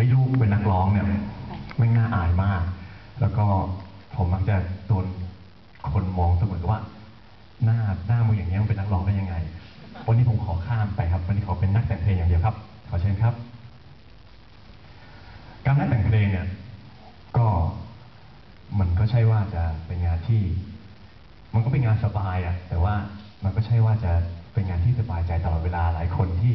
ฮ้ลูกเป็นนักร้องเนี่ยไม่น่าอายมาก แล้วก็ผมมักจะโดนคนมองเสมอว่า หน้าหน้ามึงอย่างนี้มึงเป็นนักร้องได้ยังไง วันนี้ผมขอข้ามไปครับวันนี้ขอเป็นนักแต่งเพลงอย่างเดียวครับ ขอเชิญครับ การนักแต่งเพลงเนี่ย ก็มันก็ใช่ว่าจะเป็นงานที่ มันก็เป็นงานสบายอะแต่ว่ามันก็ใช่ว่าจะเป็นงานที่สบายใจตลอดเวลาหลายคนที่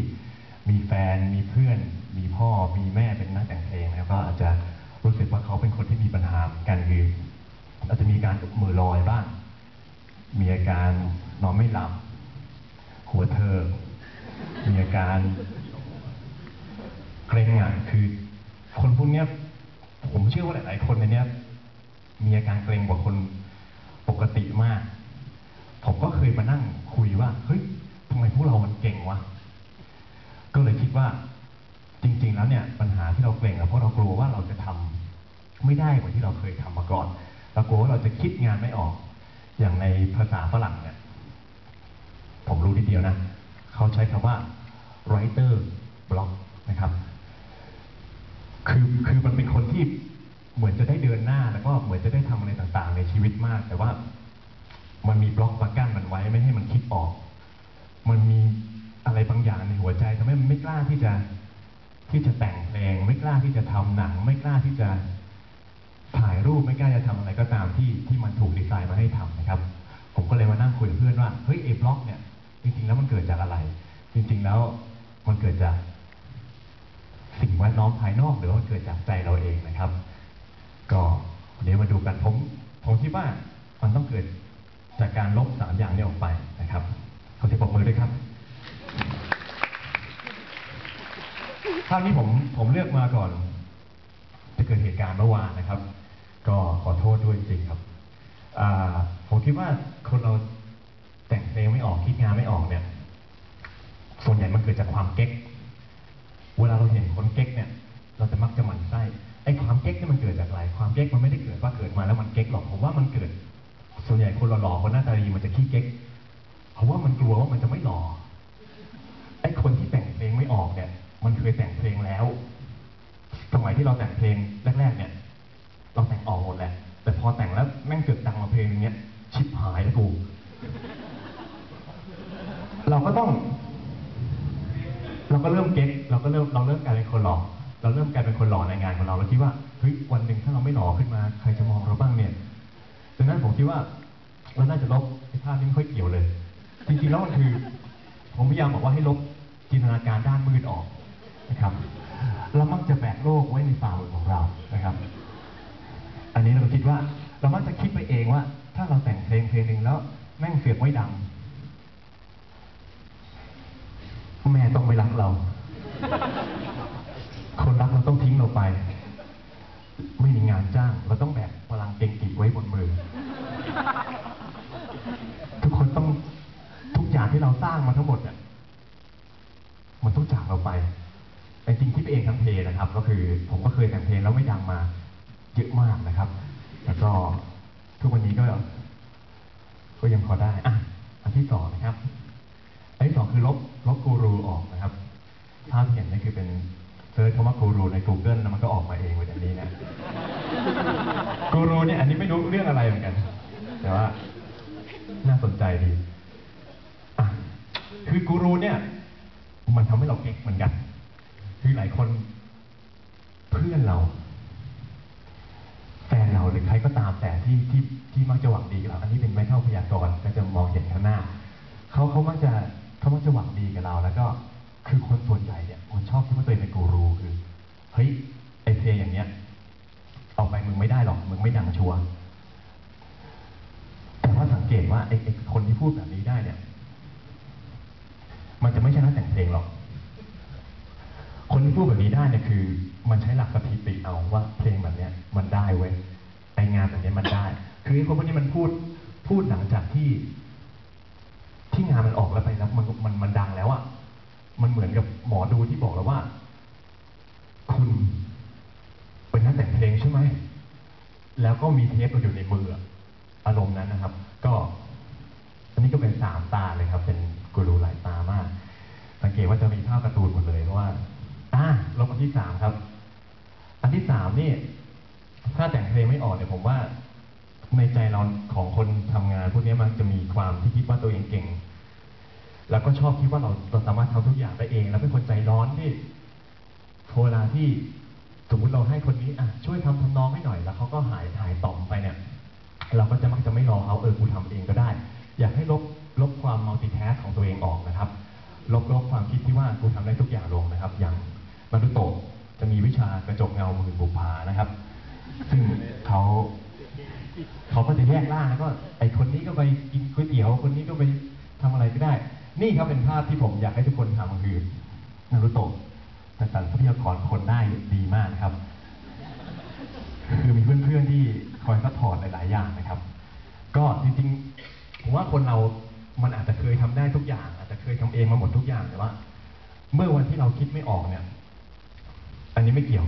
มีแฟนมีเพื่อน มีพ่อมีแม่เป็นนักแต่งเพลงนะครับก็อาจจะรู้สึกว่าเขาเป็นคนที่มีปัญหาเหมือนกันคืออาจจะมีการมือลอยบ้าง มีอาการนอนไม่หลับ หัวเธอ มีอาการเกรงอะคือ คนพวกเนี้ย ผมเชื่อว่าหลาย ๆ คนในเนี้ย มีอาการเกรงกว่าคนปกติมาก ผมก็เคยมานั่งคุยว่า เฮ้ยทำไมพวกเรามันเก่งวะ ก็เลยคิดว่า จริง ๆ แล้วเนี่ยปัญหาที่เราเกรงอะเพราะเรากลัวว่าเราจะทำไม่ได้เหมือนที่เราเคยทำมาก่อนเรากลัวว่าเราจะคิดงานไม่ออก อย่างในภาษาฝรั่งเนี่ยผมรู้นิดเดียวนะ เขาใช้คำว่า writer block นะครับ คือคือมันเป็นคนที่เหมือนจะได้เดินหน้าแล้วก็เหมือนจะได้ทำอะไรต่างๆ ในชีวิตมาก แต่ว่ามันมีบล็อกมากั้นมันไว้ไม่ให้มันคิดออก มันมีอะไรบางอย่างในหัวใจทำให้มันไม่กล้าที่จะ ที่จะแต่งเพลงไม่กล้าที่จะทำหนัง ไม่กล้าที่จะถ่ายรูปไม่กล้าจะทำอะไรก็ตามที่ที่มันถูกดีไซน์มาให้ทำนะครับ ผมก็เลยมานั่งคุยกับเพื่อนว่าเฮ้ยเอบล็อกเนี่ยจริงๆแล้วมันเกิดจากอะไร จริง ๆแล้วมันเกิดจาก สิ่งแวดล้อมภายนอกหรือว่าเกิดจากใจเราเองนะครับ ก็เดี๋ยวมาดูกันผมผมคิดว่ามันต้องเกิดจากการลบสามอย่างนี้ออกไปนะครับขอเสียงปรบมือด้วยครับาพนี้ผมผมเลือกมาก่อน จะเกิดเหตุการณ์เมื่อวานนะครับ ก็ขอโทษด้วยจริงครับผมคิดว่าคนเราแต่งเพลงไม่ออกคิดงานไม่ออกเนี่ย ส่วนใหญ่มันเกิดจากความเก๊ก เวลาเราเห็นคนเก๊กเนี่ย เราจะมักจะหมั่นไส้ไอ้ความเก๊กนี่มันเกิดจากอะไรความเก๊กมันไม่ได้เกิดว่าเกิดมาแล้วมันเก๊กหรอกผมว่ามันเกิด ส่วนใหญ่คนหล่อๆคนหน้าตาดีมันจะขี้เก๊กเพราะว่ามันกลัวว่ามันจะไม่หล่อไอ้คนที่แต่งเพลงไม่ออกเนี่ย มันเคยแต่งเพลงแล้ว สมัยที่เราแต่งเพลงแรกๆเนี่ย เราแต่งออกหมดแหละ แต่พอแต่งแล้วแม่งเกิดดังมาเพลงนึงเนี้ย ชิบหายแล้วกูเราก็ต้อง เราก็เริ่มเก็ตเราก็เริ่มเราเริ่มกลายเป็นคนหล่อเราเริ่มกลายเป็นคนหล่อในงานของเราเราคิดว่าเฮ้ยวันหนึ่งถ้าเราไม่หล่อขึ้นมา ใครจะมองเราบ้างเนี่ยดังนั้นผมคิดว่าเราน่าจะลบไอ้ภาพนี้ไม่ค่อยเกี่ยวเลย จริงๆแล้วมันคือ ผมพยายามบอกว่าให้ลบจินตนาการด้านมืดออก นะครับ เรามักจะแบกโลกไว้ในฝ่ามือของเรานะครับ อันนี้เราคิดว่า เรามักจะคิดไปเองว่า ถ้าเราแต่งเพลงเพลงหนึ่งแล้ว แม่งเสียงไม่ดังแม่ต้องไม่รักเรา คนรักเราต้องทิ้งเราไป ไม่มีงานจ้าง เราต้องแบกพลังเก่งกิไว้บนมือ ทุกคนต้องทุกอย่างที่เราสร้างมาทั้งหมดเนี่ยมันต้องจากเราไป จริงที่เองทั้งเพลงนะครับ ก็คือผมก็เคยแต่งเพลงแล้วไม่ดังมาเยอะมากนะครับ แล้วก็ทุกวันนี้ก็ ก็ยังพอได้อะอันที่สองนะครับอันที่สองคือลบลบกูรูออกนะครับภาพที่เห็นนี่คือเป็นเซิร์ชคำว่ากูรูใน Google แล้วมันก็ออกมาเองแบบนี้นะกูรูเนี่ยอันนี้ไม่รู้เรื่องอะไรเหมือนกัน แต่ว่า น่าสนใจดีอะคือกูรูเนี่ย มันทำให้เราเก๊กเหมือนกัน คือหลายคน เพื่อนเราแฟนเราหรือใครก็ตามแต่ที่ที่ที่มักจะหวังดีกับเราอันนี้เป็นไม่เท่าพยากรณ์ก็จะมองเห็นข้างหน้าเขาเขามักจะเขามักจะหวังดีกับเรา แล้วก็คือคนส่วนใหญ่เนี่ยคนชอบที่ว่าตัวเองเป็นกูรูคือเฮ้ยไอเพลงอย่างเนี้ยออกไปมึงไม่ได้หรอกมึงไม่ดังชัวร์แต่ว่าสังเกตว่าไอไอคนที่พูดแบบนี้ได้เนี่ย มันจะไม่ใช่นักแต่งเพลงหรอก พูดแบบนี้ได้เนี่ยคือ มันใช้หลักสถิติเอาว่าเพลงแบบเนี้ยมันได้เว้ยไองานแบบเนี้ยมันได้ คือคนพวกนี้มันพูดพูดหลังจากที่ ที่งานมันออกแล้วไปแล้วมันมันมันดังแล้วอะมันเหมือนกับหมอดูที่บอกแล้วว่า คุณเป็นนักแต่งเพลงใช่ไหมแล้วก็มีเทปเราอยู่ในมืออะอารมณ์นั้นนะครับ ก็ อันนี้ก็เป็นสามตาเลยครับ เป็นกูรูหลายตามาก สังเกตว่าจะมีภาพการ์ตูนหมดเลยเพราะว่า อ่าลบมาที่สามครับ อันที่สามนี่ ถ้าแต่งเพลงไม่ออกเนี่ยผมว่า ในใจเราของคนทำงานพวกนี้มันจะมีความที่คิดว่าตัวเองเก่ง แล้วก็ชอบคิดว่าเราเราสามารถทำทุกอย่างได้เอง แล้วเป็นคนใจร้อนที่เวลาที่สมมติเราให้คนนี้อะช่วยทำทำนองให้หน่อย แล้วเขาก็หายหายต่อมไปเนี่ย เราก็จะมักจะไม่รอเขาเออกูทำเองก็ได้ อยากให้ลบลบความมัลติแทสของตัวเองออกนะครับ ลบลบความคิดที่ว่ากูทำได้ทุกอย่างลงนะครับ อย่าง มารุโตะจะมีวิชากระจกเงาหมื่นบุพานะครับ ซึ่งเขาเขาก็จะแยกล่างแล้วก็ไอคนนี้ก็ไปกินก๋วยเตี๋ยว คนนี้ก็ไปทำอะไรก็ได้ นี่ครับเป็นภาพที่ผมอยากให้ทุกคนทำคือนารุโตะแต่สรรทรัพยากรคนได้ดีมากนะครับ คือมีเพื่อนๆที่คอยซัพพอร์ตหลายๆอย่างนะครับ ก็จริงๆผมว่าคนเรา มันอาจจะเคยทำได้ทุกอย่าง อาจจะเคยทำเองมาหมดทุกอย่างแต่ว่า เมื่อวันที่เราคิดไม่ออกเนี่ย นนี้ไม่เกี่ยว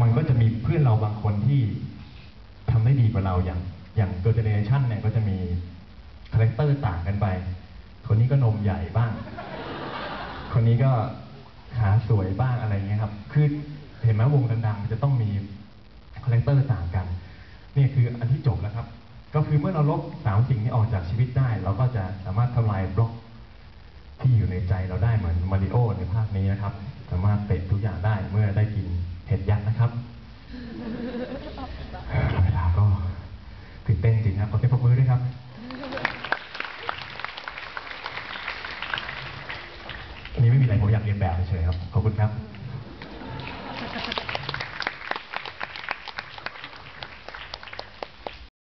มันก็จะมีเพื่อนเราบางคนที่ทำได้ดีกว่าเราอย่าง อย่างเกิร์ลเจเนเรชันเนี่ยก็จะมีคาแรคเตอร์ต่างกันไป คนนี้ก็นมใหญ่บ้าง คนนี้ก็ขาสวยบ้างอะไรเงี้ยครับ คือเห็นไหมวงดังๆจะต้องมีคาแรคเตอร์ต่างกัน นี่คืออันที่จบแล้วครับ ก็คือเมื่อเราลบสามสิ่งนี้ออกจากชีวิตได้ เราก็จะสามารถทำลายบล็อกที่อยู่ในใจเราได้ คนี้นะครับ สามารถเตะทุกอย่างได้เมื่อได้กินเห็ดยักษ์นะครับเวลาก็ตื่นเต้นจริงครับขอเสียงปรบมือด้วยครับ อันนี้ไม่มีอะไรผมอยากเรียนแบบเฉยๆครับ ขอบคุณครับ